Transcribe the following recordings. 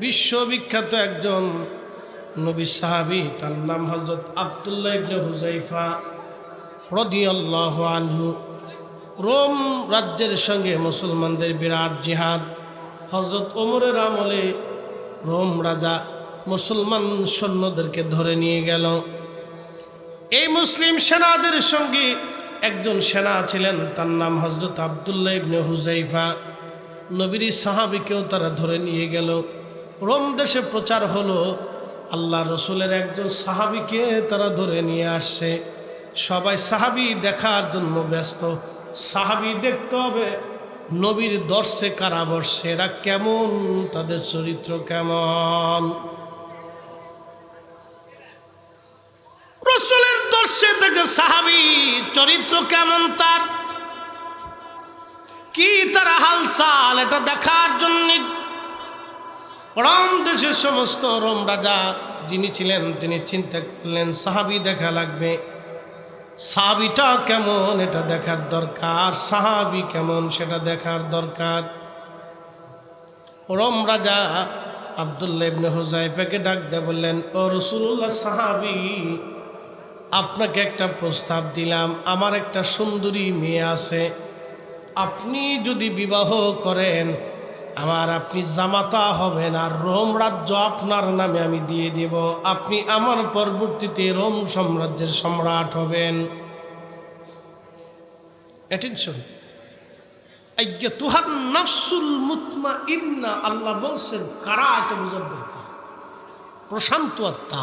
বিশ্ববিখ্যাত একজন নবী সাহাবি, তার নাম হজরত আবদুল্লাহ ইবনে হুজাইফা রদিয়াল্লাহু আনহু। রোম রাজ্যের সঙ্গে মুসলমানদের বিরাট জিহাদ। হজরত ওমরের আমলে রোম রাজা মুসলমান সৈন্যদেরকে ধরে নিয়ে গেল। এই মুসলিম সেনাদের সঙ্গে একজন সেনা ছিলেন, তার নাম হজরত আবদুল্লাহ ইবনে হুজাইফা নবীর সাহাবিকেও তারা ধরে নিয়ে গেল। রোম দেশে প্রচার হলো, আল্লাহ রসুলের একজন সাহাবিকে তারা ধরে নিয়ে আসছে সবাই সাহাবি দেখার জন্য ব্যস্ত। সাহাবি দেখতে হবে নবীর দর্শে কারা বর্ষে এরা কেমন, তাদের চরিত্র কেমন। রসুলের দর্শে দেখে সাহাবি চরিত্র কেমন তার? কি তার হালসাল এটা দেখার জন্য রম দেশের সমস্ত রোম রাজা যিনি ছিলেন, তিনি চিন্তা করলেন, সাহাবি দেখা লাগবে। সাহাবিটা কেমন, এটা দেখার দরকার? সাহাবি কেমন, সেটা দেখার দরকার? রোম রাজা আবদুল্লাহ ইবনে হুজাইফাকে ডাক দিয়ে বললেন, ও রসুল্লাহ সাহাবি, আপনাকে একটা প্রস্তাব দিলাম। আমার একটা সুন্দরী মেয়ে আছে। আপনি যদি বিবাহ করেন আমার আপনি জামাতা হবেন আর রোম রাজ্য আপনার নামে আমি দিয়ে দেব। আপনি আমার পরবর্তীতে রোম সাম্রাজ্যের সম্রাট হবেন। অ্যাটেনশন তুহার নাফসুল মুতমা ইন্না আল্লাহ বলছেন, কারা এটা বোঝার দরকার? প্রশান্ত আত্মা।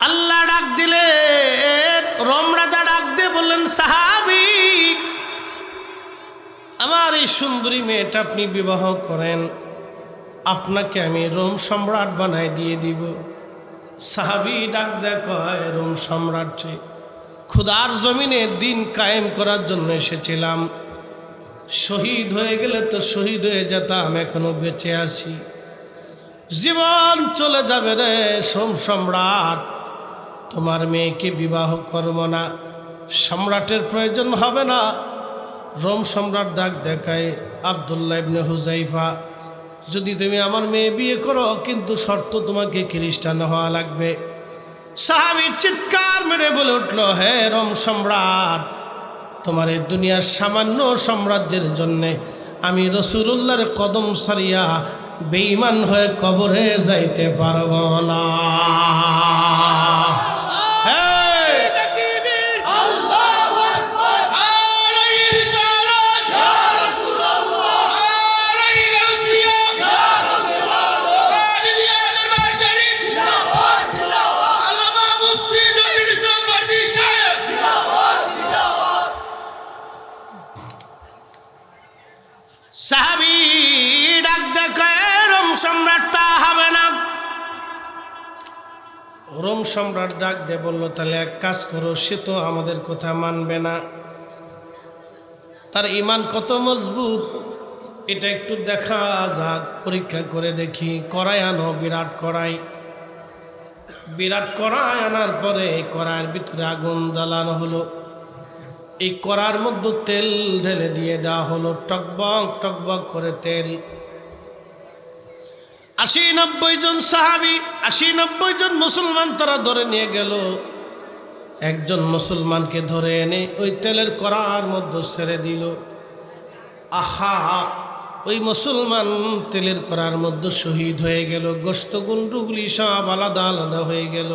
আল্লাহ ডাক দিলেন, রোম রাজা ডাক দিয়ে বললেন, সাহাবি আমার এই সুন্দরী মেয়েটা আপনি বিবাহ করেন, আপনাকে আমি রোম সম্রাট বানাই দিয়ে দিব। সাহাবি ডাক কয়, রোম সম্রাট ক্ষুদার জমিনে দিন কায়েম করার জন্য এসেছিলাম। শহীদ হয়ে গেলে তো শহীদ হয়ে যেতাম, এখনও বেঁচে আছি। জীবন চলে যাবে রে সোম সম্রাট, তোমার মেয়েকে বিবাহ করব না, সম্রাটের প্রয়োজন হবে না। রোম সম্রাট ডাক দেখায় আবদুল্লাহ ইবনে হুজাইফা যদি তুমি আমার মেয়ে বিয়ে করো, কিন্তু শর্ত তোমাকে খ্রিস্টান হওয়া লাগবে। সাহাবি চিৎকার মেরে বলে উঠল, হে রোম সম্রাট, তোমার এই দুনিয়ার সামান্য সাম্রাজ্যের জন্যে আমি রসুল্লাহর কদম সারিয়া বেঈমান হয়ে কবরে যাইতে পারব না। রোম সম্রাট ডাক দে বলল, তাহলে এক কাজ করো, সে তো আমাদের কথা মানবে না। তার ইমান কত মজবুত, এটা একটু দেখা যাক, পরীক্ষা করে দেখি। করাই আনো, বিরাট করাই বিরাট করাই আনার পরে এই কড়াইয়ের ভিতরে আগুন জ্বালানো হলো। এই কড়ার মধ্যে তেল ঢেলে দিয়ে দেওয়া হলো। টকবক টকবক করে তেল। আশি নব্বই জন সাহাবি, আশি নব্বই জন মুসলমান তারা ধরে নিয়ে গেল। একজন মুসলমানকে ধরে এনে ওই তেলের করার মধ্যে ছেড়ে দিল। আহা, ওই মুসলমান তেলের করার মধ্যে শহীদ হয়ে গেল। গোস্ত গুন্ডুগুলি সব আলাদা আলাদা হয়ে গেল।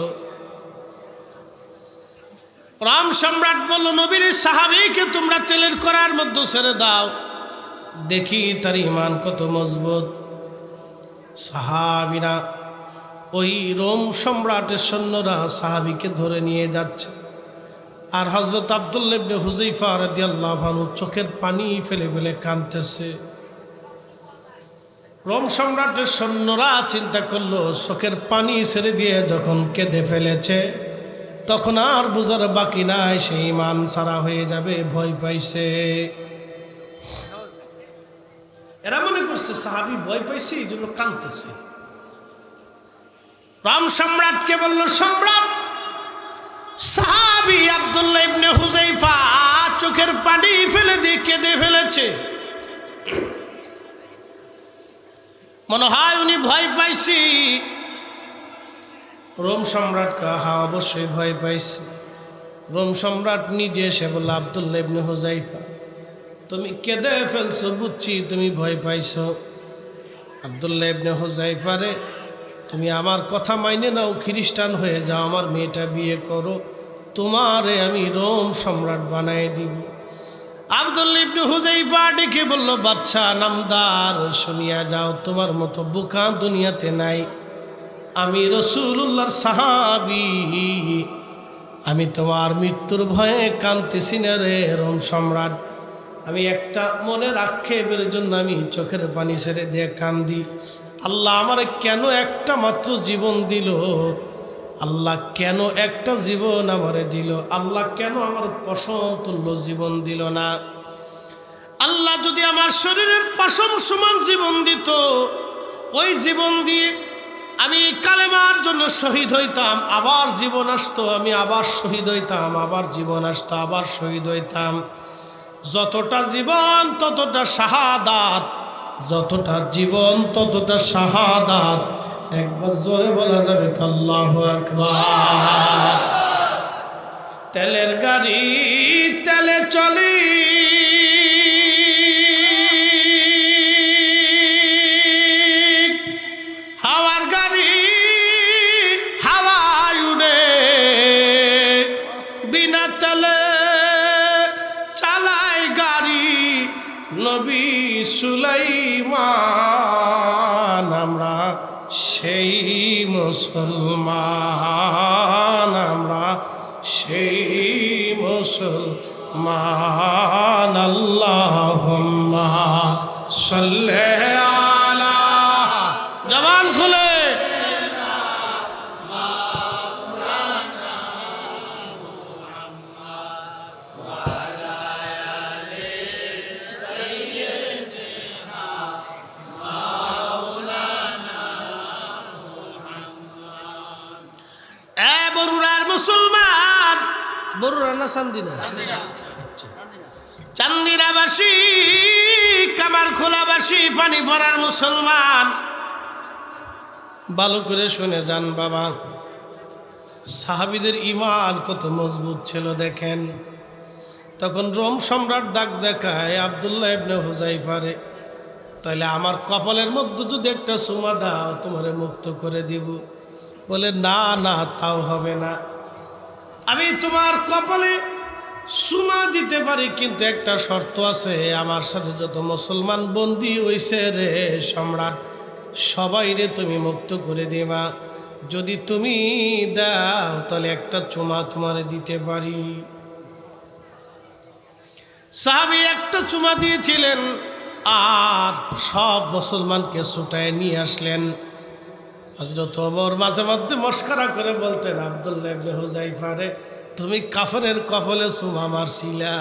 রাম সম্রাট বলল, নবীর সাহাবিকে তোমরা তেলের করার মধ্যে ছেড়ে দাও। দেখি তার ইমান কত মজবুত। সাহাবিরা ওই রোম সম্রাটের সৈন্যরা সাহাবিকে ধরে নিয়ে যাচ্ছে। আর হজরত আবদুল্লেবনে হুজৈফা রাদিয়াল্লাহু আনহু চোখের পানি ফেলে ফেলে কাঁদতেছে। রোম সম্রাটের সৈন্যরা চিন্তা করল, চোখের পানি ছেড়ে দিয়ে যখন কেঁদে ফেলেছে, তখন আর বুঝার বাকি নাই সেই মান সারা হয়ে যাবে, ভয় পাইছে। করছে সাহাবি ভয় পাইছে, এই জন্য কাঁদতেছে। রাম সম্রাটকে বলল, সম্রাট, সাহাবি আবদুল্লাহ ইবনে হুজাইফা চোখের পানি ফেলে দিয়ে কেঁদে ফেলেছে। মনে হয় উনি ভয় পাইছি। রোম সম্রাট কাহা অবশ্যই ভয় পাইছি। রোম সম্রাট নিজে এসে বলল, আবদুল্লাহ ইবনে হুজাইফা তুমি কেঁদে ফেলছো, বুঝছি তুমি ভয় পাইছো। আবদুল্লাহ ইবনে হুজাইফা রে তুমি আমার কথা মাইনে নাও, খ্রিস্টান হয়ে যাও, আমার মেয়েটা বিয়ে করো, তোমারে আমি রোম সম্রাট বানাই দিব। আবদুল্লাহ ইবনে হুজাইফা ডেকে বলল বাচ্চা নামদার, শুনিয়া যাও, তোমার মতো বোকা দুনিয়াতে নাই। আমি রসুল্লাহর সাহাবি, আমি তোমার মৃত্যুর ভয়ে কানতেছি না রে রোম সম্রাট। আমি একটা মনের আক্ষেপের জন্য আমি চোখের পানি ছেড়ে দিয়ে কান্দি। আল্লাহ আমার কেন একটা মাত্র জীবন দিল? আল্লাহ কেন একটা জীবন আমারে দিল? আল্লাহ কেন আমার পশম তুল্য জীবন দিল না? আল্লাহ যদি আমার শরীরের পশম সমান জীবন দিত, ওই জীবন দিয়ে আমি কালেমার জন্য শহীদ হইতাম, আবার জীবন আসতো, আমি আবার শহীদ হইতাম, আবার জীবন আসতো, আবার শহীদ হইতাম। যতটা জীবন, ততটা শাহাদাত। যতটা জীবন, ততটা শাহাদাত। একবার জোরে বলা যাবে কাল্লাহ তেলের গাড়ি তেলে চলি। মুসলমান আমরা সেই মুসলমান। আল্লাহ সাল্লে বরুড়া না চান্দিনা। আচ্ছা। চান্দিনাবাসী কামার খোলাবাসী পানি ভরার মুসলমান। ভালো করে শুনে যান বাবা। সাহাবিদের ইমান কত মজবুত ছিল দেখেন। তখন রোম সম্রাট ডাক দেখায় আবদুল্লাহ ইবনে হুজাইফারে তাহলে আমার কপালের মধ্যে যদি একটা সুমা দাও তোমারে মুক্ত করে দিব। বলে না না তাও হবে না। আমি তোমার কপালে সুমা দিতে পারি, কিন্তু একটা শর্ত আছে। আমার সাথে যত মুসলমান বন্দি হইছে রে সম্রাট, সবাই রে তুমি মুক্ত করে দেবা। যদি তুমি দাও, তাহলে একটা চুমা তোমারে দিতে পারি। সাহাবি একটা চুমা দিয়েছিলেন, আর সব মুসলমানকে ছুটায় নিয়ে আসলেন। হজরত ওমর মাঝে মধ্যে মস্করা করে বলতেন, আবদুল্লাহ ইবনে হুজাইফারে তুমি কাফরের কপালে সুমা মারছিলা।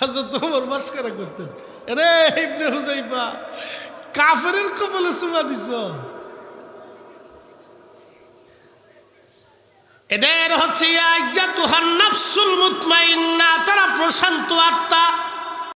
হজরত ওমর মস্করা করতেন রে ইবনে হুজাইফা কাফেরের কপালে সুমা দিছ। এদের হচ্ছে তারা প্রশান্ত আত্মা।